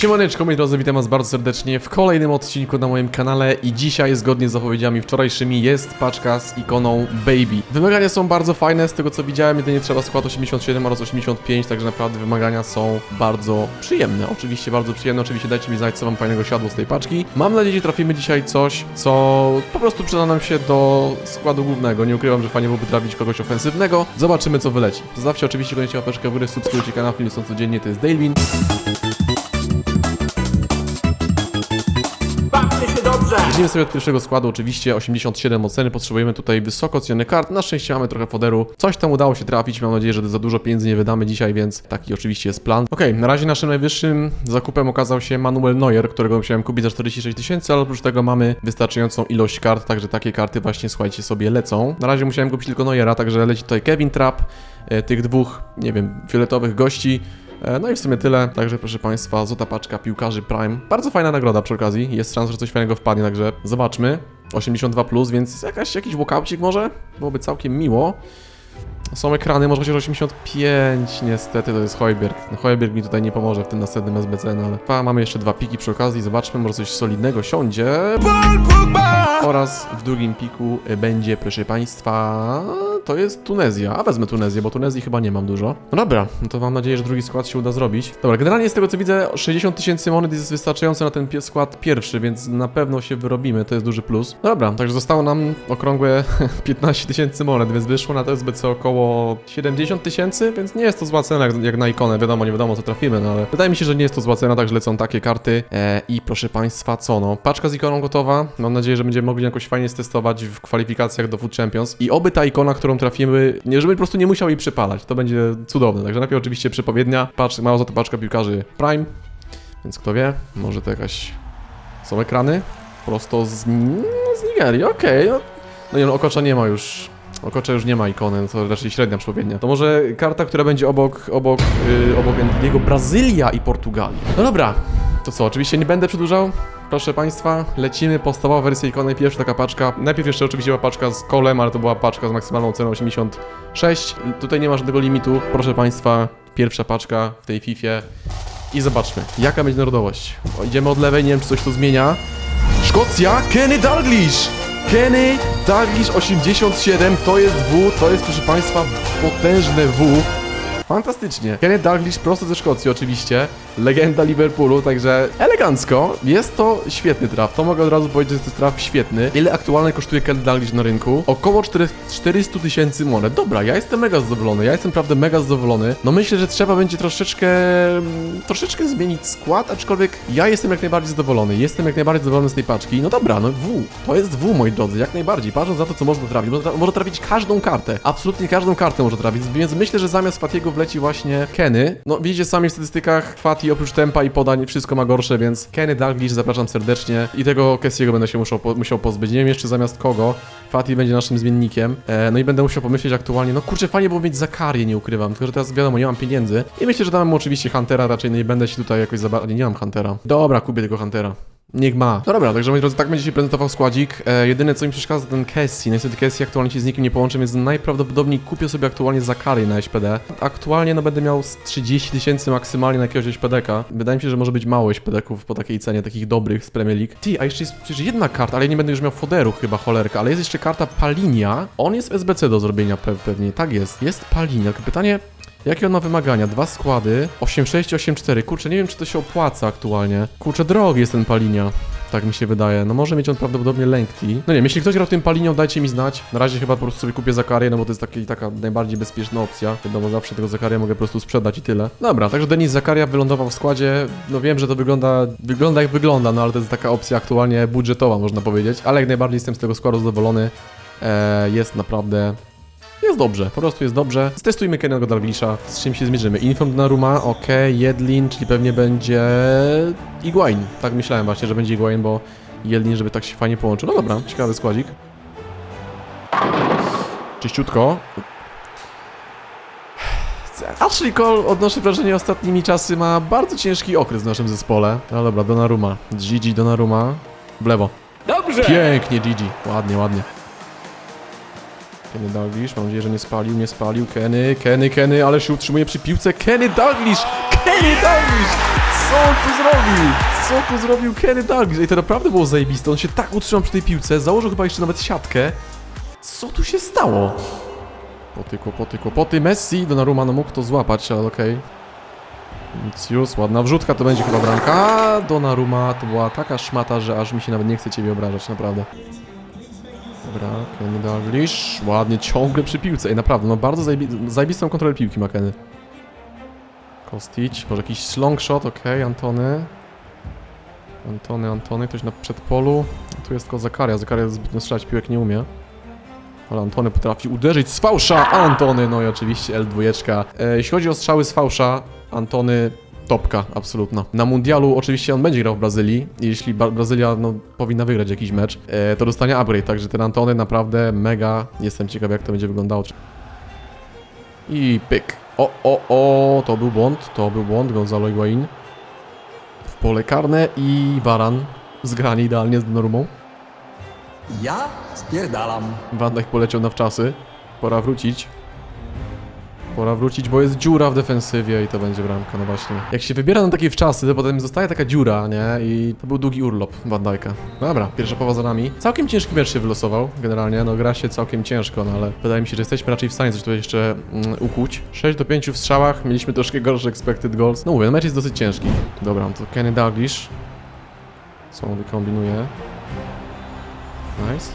Siemaneczko moi drodzy, witam was bardzo serdecznie w kolejnym odcinku na moim kanale i dzisiaj zgodnie z zapowiedziami wczorajszymi jest paczka z ikoną Baby. Wymagania są bardzo fajne, z tego co widziałem jedynie trzeba skład 87 oraz 85, także naprawdę wymagania są bardzo przyjemne. Oczywiście bardzo przyjemne, oczywiście dajcie mi znać co wam fajnego siadło z tej paczki. Mam nadzieję, że trafimy dzisiaj coś, co po prostu przyda nam się do składu głównego. Nie ukrywam, że fajnie byłoby trafić kogoś ofensywnego. Zobaczymy co wyleci. Zostawcie oczywiście koniecznie łapeczkę w górę, subskrybujcie kanał, filmy są codziennie, to jest Dalewin. Zacznijmy sobie od pierwszego składu, oczywiście 87 oceny, potrzebujemy tutaj wysoko ceniony kart, na szczęście mamy trochę foderu, coś tam udało się trafić, mam nadzieję, że za dużo pieniędzy nie wydamy dzisiaj, więc taki oczywiście jest plan. Okej, na razie naszym najwyższym zakupem okazał się Manuel Neuer, którego musiałem kupić za 46 tysięcy, ale oprócz tego mamy wystarczającą ilość kart, także takie karty właśnie, słuchajcie, sobie lecą. Na razie musiałem kupić tylko Neuera, także leci tutaj Kevin Trapp, e, tych dwóch, nie wiem, fioletowych gości, No i w sumie tyle. Także proszę Państwa, złota paczka piłkarzy Prime. Bardzo fajna nagroda przy okazji. Jest szansa, że coś fajnego wpadnie, także zobaczmy. 82, plus, więc jakaś, jakiś walkoucik może? Byłoby całkiem miło. Są ekrany, może chociaż 85, niestety to jest Hojberg. No, mi tutaj nie pomoże w tym następnym SBC, no ale pa, mamy jeszcze dwa piki przy okazji, zobaczmy, może coś solidnego siądzie. Oraz w drugim piku y, będzie, proszę Państwa, to jest Tunezja. A wezmę Tunezję, bo Tunezji chyba nie mam dużo. No dobra, no to mam nadzieję, że drugi skład się uda zrobić. Dobra, generalnie z tego co widzę, 60 tysięcy monet jest wystarczające na ten skład pierwszy, więc na pewno się wyrobimy, to jest duży plus. Dobra, także zostało nam okrągłe 15 tysięcy monet, więc wyszło na to SBC około 70 tysięcy, więc nie jest to zła cena jak, jak na ikonę. Wiadomo, nie wiadomo co trafimy, no ale wydaje mi się, że nie jest to zła cena, także lecą takie karty. E, I proszę Państwa, co no? Paczka z ikoną gotowa. Mam nadzieję, że będziemy mogli jakoś fajnie stestować w kwalifikacjach do Food Champions. I oby ta ikona, którą trafimy, nie żeby po prostu nie musiał jej przypalać. To będzie cudowne. Także najpierw oczywiście przepowiednia. Patrz, mała złota paczka piłkarzy Prime. Więc kto wie, może to jakaś... Są ekrany? Prosto z, no, z Nigerii, okej. no. no nie no, Okocza nie ma już... Okocza już nie ma ikony, no to raczej średnia przepowiednia. To może karta, która będzie obok, obok, yy, obok jego Brazylia i Portugalia. No dobra, to co, oczywiście nie będę przedłużał. Proszę Państwa, lecimy, podstawowa wersja ikony, pierwsza taka paczka. Najpierw jeszcze oczywiście była paczka z kolem, ale to była paczka z maksymalną ceną 86. Tutaj nie ma żadnego limitu. Proszę Państwa, pierwsza paczka w tej Fifie. I zobaczmy, jaka będzie narodowość. Idziemy od lewej, nie wiem czy coś tu zmienia. Szkocja, Kenny Dalglish! Kenny Dalglish 87, to jest W, to jest proszę Państwa potężne W. Fantastycznie. Kenny Dalglish prosto ze Szkocji oczywiście, legenda Liverpoolu, także elegancko. Jest to świetny traf, to mogę od razu powiedzieć, że to jest traf świetny. Ile aktualnie kosztuje Kenny Dalglish na rynku? Około 4 400 tysięcy monet. Dobra, ja jestem mega zadowolony, ja jestem naprawdę mega zadowolony. No myślę, że trzeba będzie troszeczkę, mm, troszeczkę zmienić skład, aczkolwiek ja jestem jak najbardziej zadowolony. Jestem jak najbardziej zadowolony z tej paczki. No dobra, no W, to jest W, moi drodzy, jak najbardziej. Patrząc na to, co można trafić, może trafić każdą kartę. Absolutnie każdą kartę może trafić, więc myślę, że zamiast Fatiego wleci właśnie Kenny. No widzicie sami w statystykach, Fati oprócz tempa i podań wszystko ma gorsze, więc Kenny Dalglish zapraszam serdecznie i tego Kessiego będę się musiał, po, musiał pozbyć. Nie wiem jeszcze zamiast kogo. Fati będzie naszym zmiennikiem. E, no i będę musiał pomyśleć aktualnie, no kurczę, fajnie było mieć Zakarię, nie ukrywam, tylko że teraz wiadomo, nie mam pieniędzy. I myślę, że dam mu oczywiście Huntera, raczej nie będę się tutaj jakoś za... Nie, nie mam Huntera. Dobra, kupię tego Huntera. Niech ma. No dobra, także moi drodzy, tak będzie się prezentował składzik. E, jedyne co mi przeszkadza to ten Cassie. Niestety Cassie aktualnie się z nikim nie połączę, więc najprawdopodobniej kupię sobie aktualnie Zakary na SPD. Aktualnie no będę miał z 30 tysięcy maksymalnie na jakiegoś SPDka. Wydaje mi się, że może być mało SPDków po takiej cenie, takich dobrych z Premier League. Ty, a jeszcze jest przecież jedna karta, ale ja nie będę już miał foderu chyba, cholerka, ale jest jeszcze karta Palinia. On jest w SBC do zrobienia pe pewnie, tak jest. Jest Palinia, tylko pytanie... Jakie on ma wymagania? Dwa składy, 8,6 i 8,4. Kurczę, nie wiem, czy to się opłaca aktualnie. Kurczę, drogi jest ten Palinia. Tak mi się wydaje. No może mieć on prawdopodobnie lengthy. No nie wiem, jeśli ktoś grał tym Palinią, dajcie mi znać. Na razie chyba po prostu sobie kupię Zakarię, no bo to jest taki, taka najbardziej bezpieczna opcja. Wiadomo, zawsze tego Zakaria mogę po prostu sprzedać i tyle. Dobra, także Denis Zakaria wylądował w składzie. No wiem, że to wygląda, wygląda jak wygląda, no ale to jest taka opcja aktualnie budżetowa, można powiedzieć. Ale jak najbardziej jestem z tego składu zadowolony. Eee, jest naprawdę jest dobrze, po prostu jest dobrze. Stestujmy Kennego Dalglisza, z czym się zmierzymy. Inform Donnarumma, ok, Jedlin, czyli pewnie będzie Iguain. Tak myślałem właśnie, że będzie Iguain, bo Jedlin, żeby tak się fajnie połączył. No dobra, ciekawy składzik. Czyściutko. Ashley Cole, odnoszę wrażenie, ostatnimi czasy ma bardzo ciężki okres w naszym zespole. No dobra, Donnarumma. Gigi Donnarumma. W lewo. Dobrze! Pięknie, Gigi. Ładnie, ładnie. Kenny Dalglish, mam nadzieję, że nie spalił, nie spalił. Kenny, Kenny, Kenny, ale się utrzymuje przy piłce. Kenny Dalglish! Kenny Dalglish! Co on tu zrobił? Co tu zrobił Kenny Dalglish? Ej, to naprawdę było zajebiste. On się tak utrzymał przy tej piłce, założył chyba jeszcze nawet siatkę. Co tu się stało? Kłopoty, kłopoty, kłopoty. Messi, Donnarumma, no mógł to złapać, ale okej. Vinicius, ładna wrzutka, to będzie chyba bramka. Donnarumma to była taka szmata, że aż mi się nawet nie chce ciebie obrażać, naprawdę. Dobra, Kenny Dalglish, ładnie, ciągle przy piłce. Ej, naprawdę, no bardzo zajebi zajebistą kontrolę piłki ma Kenny. Kostić, może jakiś long shot, okej, Antony. Antony, Antony, ktoś na przedpolu. Tu jest tylko Zakaria, Zakaria zbytnio strzelać piłek nie umie. Ale Antony potrafi uderzyć z fałsza, Antony, no i oczywiście L2. E, jeśli chodzi o strzały z fałsza, Antony topka, absolutna. Na mundialu oczywiście on będzie grał w Brazylii jeśli Ba- Brazylia no, powinna wygrać jakiś mecz, e, to dostanie upgrade, także ten Antony naprawdę mega, jestem ciekaw jak to będzie wyglądało. I pyk. O, o, o, to był błąd, to był błąd, Gonzalo Higuain. W pole karne i Varan zgranie idealnie z Donnarumą. Ja spierdalam. Van Dijk poleciał na wczasy. Pora wrócić. Pora wrócić, bo jest dziura w defensywie i to będzie bramka, no właśnie. Jak się wybiera na takie wczasy, to potem zostaje taka dziura, nie? I to był długi urlop Van. Dobra, pierwsza połowa za nami. Całkiem ciężki mecz się wylosował, generalnie, no gra się całkiem ciężko, no ale wydaje mi się, że jesteśmy raczej w stanie coś tutaj jeszcze mm, ukuć. 6 do 5 w strzałach, mieliśmy troszkę gorsze expected goals. No mówię, no mecz jest dosyć ciężki. Dobra, to Kenny Dalglish. Co on wykombinuje? Nice.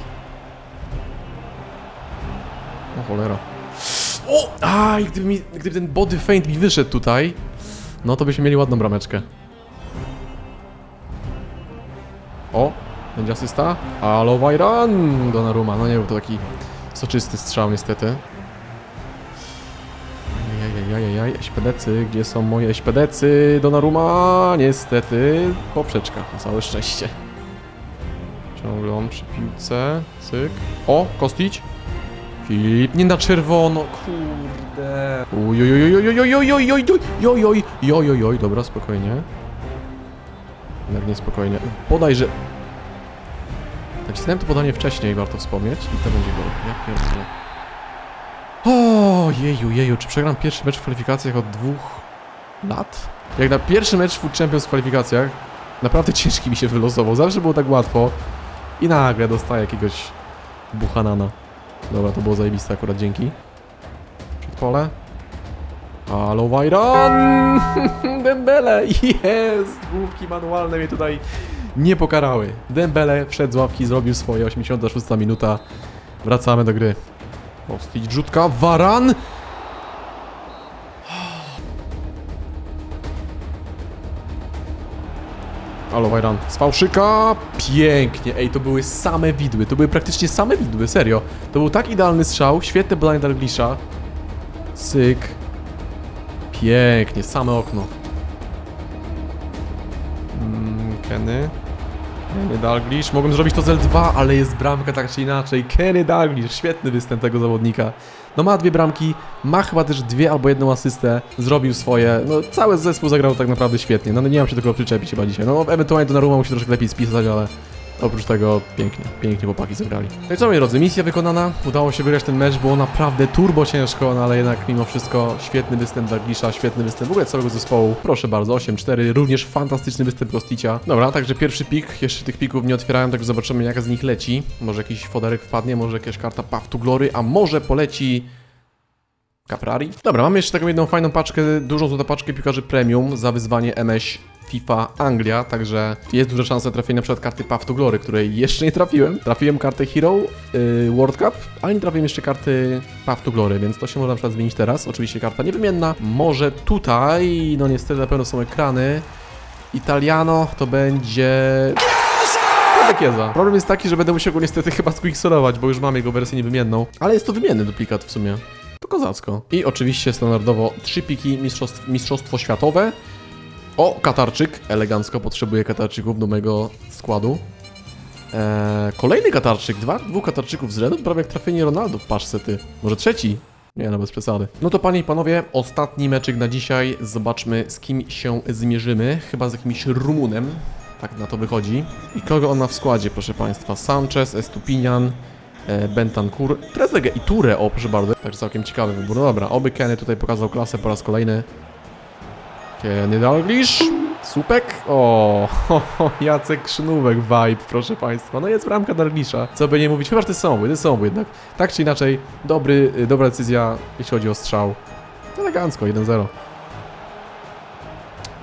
O cholera. O! Aj, gdyby, mi, gdyby ten body feint mi wyszedł tutaj, no to byśmy mieli ładną brameczkę. O! Będzie asysta? Halo, Vajran! Donnarumma. No nie był to taki soczysty strzał niestety. Jajajajajaj, eśpedecy, gdzie są moje eśpedecy? Donnarumma, niestety, poprzeczka, na całe szczęście. Ciągle on przy piłce, cyk. O, Kostić. Filip, nie na czerwono, kurde. Ojojojojojojojojojojojojojoj, dobra, spokojnie. Jednak nie spokojnie. Podaj, że... Nacisnąłem to podanie wcześniej, warto wspomnieć. I to będzie gol. Ja pierdolę. O, jeju, jeju, czy przegram pierwszy mecz w kwalifikacjach od dwóch lat? Jak na pierwszy mecz w Food Champions w kwalifikacjach, naprawdę ciężki mi się wylosował. Zawsze było tak łatwo. I nagle dostaję jakiegoś buchanana. Dobra, to było zajebiste akurat, dzięki. Przedpole. Halo, Wajran! Dembele! Jest! Główki manualne mnie tutaj nie pokarały. Dembele wszedł z ławki, zrobił swoje, 86 minuta. Wracamy do gry. Postić rzutka, Waran! Halo, Wajran. Z fałszyka. Pięknie. Ej, to były same widły. To były praktycznie same widły, serio. To był tak idealny strzał. Świetne podanie Dalglisza. Cyk. Pięknie, same okno. Mm, Kenny. Kenny Dalglish. Mogłem zrobić to z L2, ale jest bramka tak czy inaczej. Kenny Dalglish. Świetny występ tego zawodnika. No ma dwie bramki, ma chyba też dwie albo jedną asystę, zrobił swoje, no cały zespół zagrał tak naprawdę świetnie, no nie mam się kogo przyczepić chyba dzisiaj, no ewentualnie to na Ruma musi troszkę lepiej spisać, ale oprócz tego pięknie, pięknie chłopaki zagrali. No i co moi drodzy, misja wykonana, udało się wygrać ten mecz, było naprawdę turbo ciężko, no ale jednak mimo wszystko świetny występ Dargisza, świetny występ w ogóle całego zespołu, proszę bardzo, 8-4, również fantastyczny występ Kosticia. Dobra, także pierwszy pik, jeszcze tych pików nie otwierałem, także zobaczymy jaka z nich leci, może jakiś foderek wpadnie, może jakaś karta Path to Glory, a może poleci... Caprari. Dobra, mamy jeszcze taką jedną fajną paczkę, dużą złotą paczkę piłkarzy premium za wyzwanie MS FIFA Anglia, także jest duża szansa trafienia na przykład karty Path to Glory, której jeszcze nie trafiłem. Trafiłem kartę Hero yy, World Cup, ale nie trafiłem jeszcze karty Path to Glory, więc to się może na przykład zmienić teraz. Oczywiście karta niewymienna. Może tutaj, no niestety na pewno są ekrany. Italiano to będzie... Problem jest taki, że będę musiał go niestety chyba squicksolować, bo już mam jego wersję niewymienną. Ale jest to wymienny duplikat w sumie. To kozacko. I oczywiście standardowo trzy piki mistrzostw, mistrzostwo światowe. O, Katarczyk. Elegancko potrzebuję Katarczyków do mojego składu. Eee, kolejny Katarczyk. Dwa, dwóch Katarczyków z rzędu. Prawie jak trafienie Ronaldo w paszce, ty. Może trzeci? Nie, no bez przesady. No to panie i panowie, ostatni meczyk na dzisiaj. Zobaczmy z kim się zmierzymy. Chyba z jakimś Rumunem. Tak na to wychodzi. I kogo on ma w składzie, proszę państwa? Sanchez, Estupinian, Bentancur, Trezeguet i Ture, o proszę bardzo. Także całkiem ciekawy wybór. No dobra, oby Kenny tutaj pokazał klasę po raz kolejny. Kenny Dalglish. Słupek? O, ho, ho, Jacek Krzynówek vibe, proszę Państwa. No jest bramka Dargisza. Co by nie mówić, chyba że to jest samobój, to jest samobój jednak. Tak czy inaczej, dobry, y, dobra decyzja, jeśli chodzi o strzał. Elegancko, 1-0.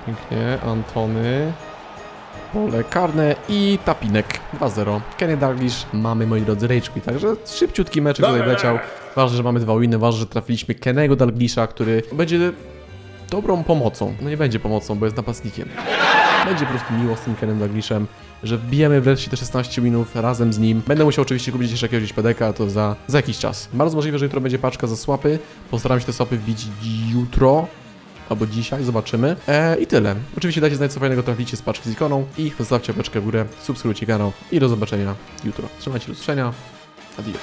Pięknie, Antony. Pole karne i tapinek 2-0. Kenny Dalglish, mamy moi drodzy Rage Quit, także szybciutki meczek tutaj leciał. Ważne, że mamy dwa winy, ważne, że trafiliśmy Kennego Dalglisha, który będzie dobrą pomocą. No nie będzie pomocą, bo jest napastnikiem. Będzie po prostu miło z tym Kenem Dalglishem, że wbijemy wreszcie te 16 minut razem z nim. Będę musiał oczywiście kupić jeszcze jakiegoś pedeka, to za, za jakiś czas. Bardzo możliwe, że jutro będzie paczka za swapy. Postaram się te swapy wbić jutro. Albo dzisiaj, zobaczymy. E, I tyle. Oczywiście dajcie znać, co fajnego traficie z paczki z ikoną i zostawcie łapeczkę w górę, subskrybujcie kanał i do zobaczenia jutro. Trzymajcie do usłyszenia. Adios.